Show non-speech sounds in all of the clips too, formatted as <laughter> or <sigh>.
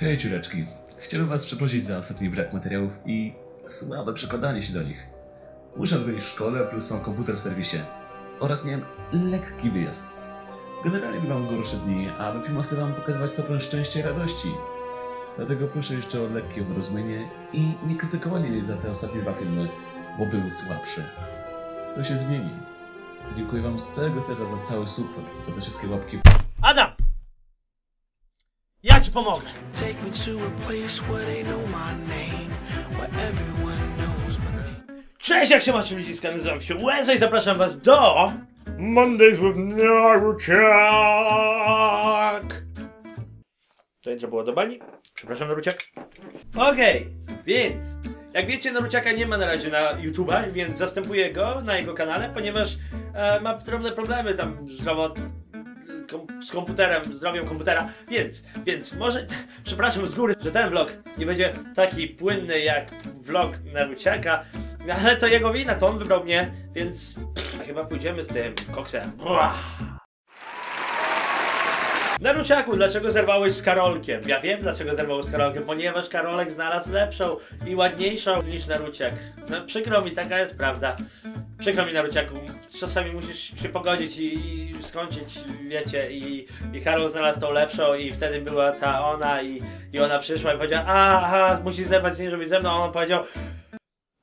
Hej ciureczki, chciałbym was przeprosić za ostatni brak materiałów i słabe przekładanie się do nich. Muszę odbyć szkołę, plus mam komputer w serwisie. Oraz miałem lekki wyjazd. Generalnie bywam gorsze dni, a we filmach chcę wam pokazywać stopę szczęścia i radości. Dlatego proszę jeszcze o lekkie wyrozumienie i nie krytykowanie mnie za te ostatnie dwa filmy, bo były słabsze. To się zmieni. Dziękuję wam z całego serca za cały support, za te wszystkie łapki Adam! Ja ci pomogę! Take me to a place where they know my name, where everyone knows my name. Cześć, jak się macie ludziska, nazywam się Łeza i zapraszam was do... Mondays with Naruciak! To intro było do bani. Przepraszam, Naruciak. Okej, więc... Jak wiecie, Naruciaka nie ma na razie na YouTube'a, więc zastępuję go na jego kanale, ponieważ e, ma drobne problemy tam zdrowo... Kom, z komputerem, zdrowiem komputera, więc, więc może, <laughs> przepraszam z góry, że ten vlog nie będzie taki płynny jak vlog Naruciaka, ale to jego wina, to on wybrał mnie, więc pff, chyba pójdziemy z tym koksem. Naruciaku, dlaczego zerwałeś z Karolkiem? Ja wiem dlaczego zerwałeś z Karolkiem, ponieważ Karolek znalazł lepszą i ładniejszą niż Naruciak. No przykro mi, taka jest prawda. Przykro mi Naruciaku, czasami musisz się pogodzić i, i skończyć, wiecie, i, i Karol znalazł tą lepszą i wtedy była ta ona i, i ona przyszła i powiedziała, aha, musisz zerwać z niej, żeby ze mną, a on powiedział,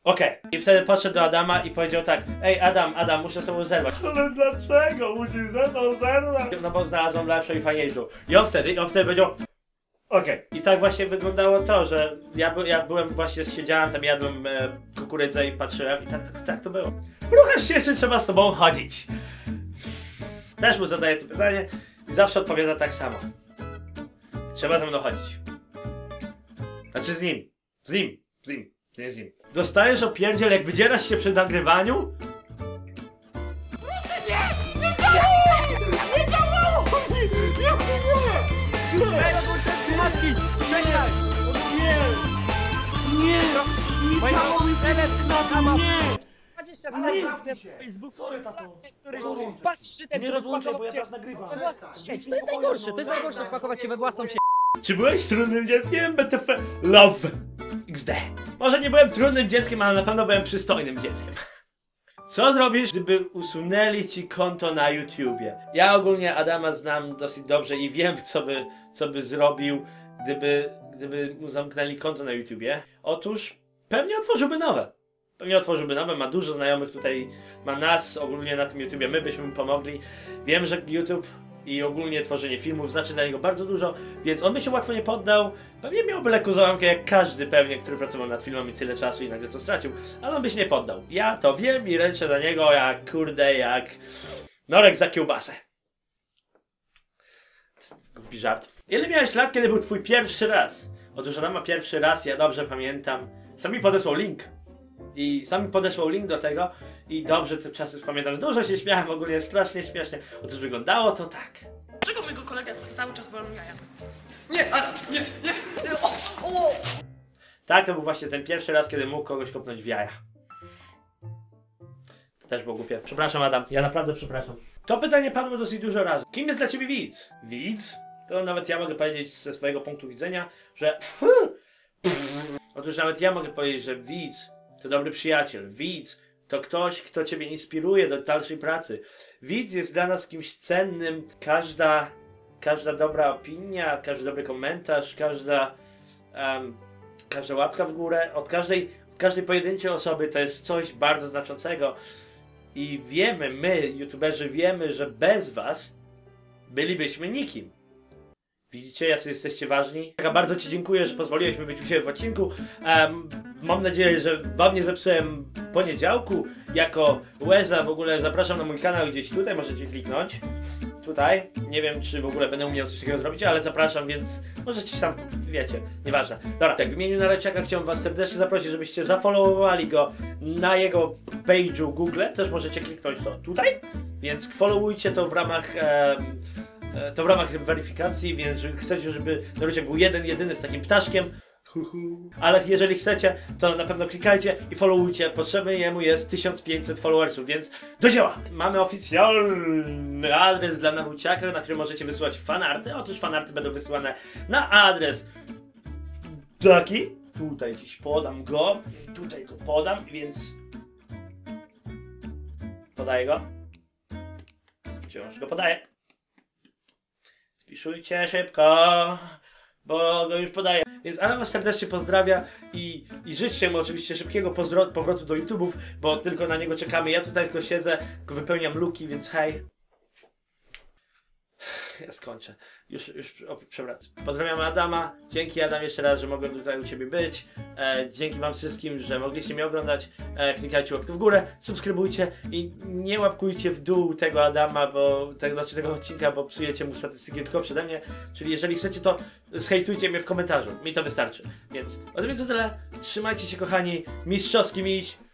Okej. I wtedy podszedł do Adama i powiedział tak, ej Adam, Adam, muszę z tobą zerwać. Ale dlaczego musisz ze mną zerwać? No bo znalazłem lepszą i fajniejszą. I on wtedy, i on wtedy powiedział, okej. I tak właśnie wyglądało to, że ja, by, ja byłem właśnie, siedziałem tam, jadłem e, kukurydzę i patrzyłem i tak, tak, tak to było. Ruchasz się jeszcze trzeba z tobą chodzić. Też mu zadaję to pytanie i zawsze odpowiada tak samo. Trzeba ze mną chodzić. Znaczy z nim. Z nim. Z nim. Z nim, z nim. Dostajesz opierdziel, jak wydzierasz się przy nagrywaniu? Nie rozłączaj, bo ja teraz nagrywam. To jest najgorsze, to jest najgorsze wpakować się we własną się. Czy byłeś trudnym dzieckiem? BTF Love XD. Może nie byłem trudnym dzieckiem, ale na pewno byłem przystojnym dzieckiem. Co zrobisz, gdyby usunęli ci konto na YouTubie? Ja ogólnie Adama znam dosyć dobrze i wiem, co by, co by zrobił, gdyby, gdyby mu zamknęli konto na YouTubie. Otóż pewnie otworzyłby nowe. Pewnie otworzyłby nowe, ma dużo znajomych tutaj, ma nas ogólnie na tym YouTubie, my byśmy mu pomogli. Wiem, że YouTube i ogólnie tworzenie filmów znaczy dla niego bardzo dużo, więc on by się łatwo nie poddał. Pewnie miałby lekką załamkę jak każdy pewnie, który pracował nad filmem i tyle czasu i nagle to stracił, ale on by się nie poddał. Ja to wiem i ręczę dla niego jak kurde, jak norek za kiełbasę. Głupi żart. Ile miałeś lat, kiedy był twój pierwszy raz? Otóż ma pierwszy raz, ja dobrze pamiętam. Sam mi podesłał link. I sam mi podesłał link do tego i dobrze te czasy pamiętam. Dużo się śmiałem, ogólnie strasznie śmiesznie. Otóż wyglądało to tak. Dlaczego mojego kolega ca- cały czas bolą jaja? Tak, to był właśnie ten pierwszy raz, kiedy mógł kogoś kopnąć w jaja. To też było głupie. Przepraszam, Adam. Ja naprawdę przepraszam. To pytanie padło dosyć dużo razy. Kim jest dla ciebie widz? Widz? To nawet ja mogę powiedzieć ze swojego punktu widzenia, że... Otóż nawet ja mogę powiedzieć, że widz to dobry przyjaciel. Widz to ktoś, kto ciebie inspiruje do dalszej pracy. Widz jest dla nas kimś cennym. Każda, każda dobra opinia, każdy dobry komentarz, każda... em, każda łapka w górę, od każdej, od każdej pojedynczej osoby to jest coś bardzo znaczącego. I wiemy, my, youtuberzy, wiemy, że bez was bylibyśmy nikim. Widzicie, jacy jesteście ważni? Ja bardzo Ci dziękuję, że pozwoliłeś mi być u Ciebie w odcinku. Em, mam nadzieję, że Wam nie zepsułem poniedziałku. Jako Łeza w ogóle zapraszam na mój kanał gdzieś tutaj, możecie kliknąć. Tutaj. Nie wiem, czy w ogóle będę umiał coś takiego zrobić, ale zapraszam, więc możecie tam, wiecie, nieważne. Dobra, tak, w imieniu Nareciaka chciałem Was serdecznie zaprosić, żebyście zafollowowali go na jego page'u Google. Też możecie kliknąć to tutaj, więc followujcie to w ramach... em, E, To w ramach weryfikacji, więc chcecie, żeby Naruciak był jeden, jedyny z takim ptaszkiem. Ale jeżeli chcecie, to na pewno klikajcie i followujcie. Potrzebny jemu jest 1500 followersów, więc do dzieła! Mamy oficjalny adres dla Naruciaka, na którym możecie wysyłać fanarty. Otóż fanarty będą wysyłane na adres taki. Tutaj gdzieś podam go. Tutaj go podam, więc... Podaję go. Wciąż go podaję. Piszujcie szybko, bo go już podaję. Więc Adam was serdecznie pozdrawia i, i mu oczywiście szybkiego powrotu do YouTube'ów, bo tylko na niego czekamy. Ja tutaj tylko siedzę, wypełniam luki, więc hej. <laughs> Ja skończę. Już, już o, przepraszam. Pozdrawiam Adama. Dzięki Adam jeszcze raz, że mogłem tutaj u Ciebie być. E, dzięki Wam wszystkim, że mogliście mnie oglądać. E, klikajcie łapkę w górę, subskrybujcie i nie łapkujcie w dół tego Adama, bo tego, znaczy tego odcinka, bo psujecie mu statystyki tylko przede mnie. Czyli jeżeli chcecie, to zhejtujcie mnie w komentarzu. Mi to wystarczy. Więc ode mnie to tyle. Trzymajcie się kochani. Mistrzowski miś.